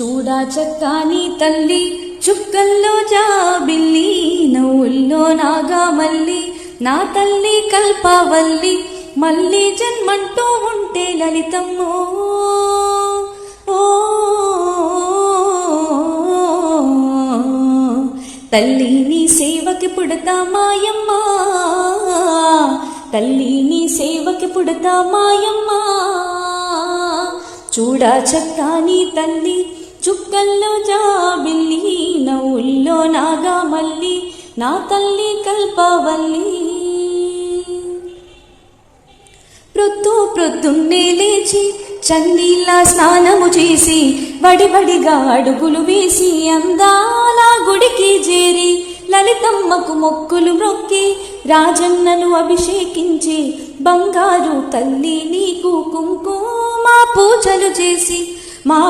చూడా చక్కాని తల్లి చుక్కల్లో జాబిల్లి నవ్వుల్లో నాగా మల్లి నా తల్లి కల్పవల్లి మళ్ళీ జన్మంటూ ఉంటే లలితమ్మో. ఓ తల్లి నీ సేవకి పుడతా మాయమ్మా. తల్లి నీ సేవకి పుడతా మాయమ్మా. చూడా చక్కాని తల్లి చుక్కల్లో జాబిల్లి నవ్వుల్లో నాగా మళ్ళీ నా తల్లి కల్పవల్లి. ప్రొద్దు ప్రొద్దున్నే లేచి చన్నీళ్ళ స్నానము చేసి వడివడిగా అడుగులు వేసి అందాల గుడికి చేరి లలితమ్మకు మొక్కులు మొక్కి రాజన్నను అభిషేకించి బంగారు తల్లి నీకు కుంకుమ పూజలు చేసి మా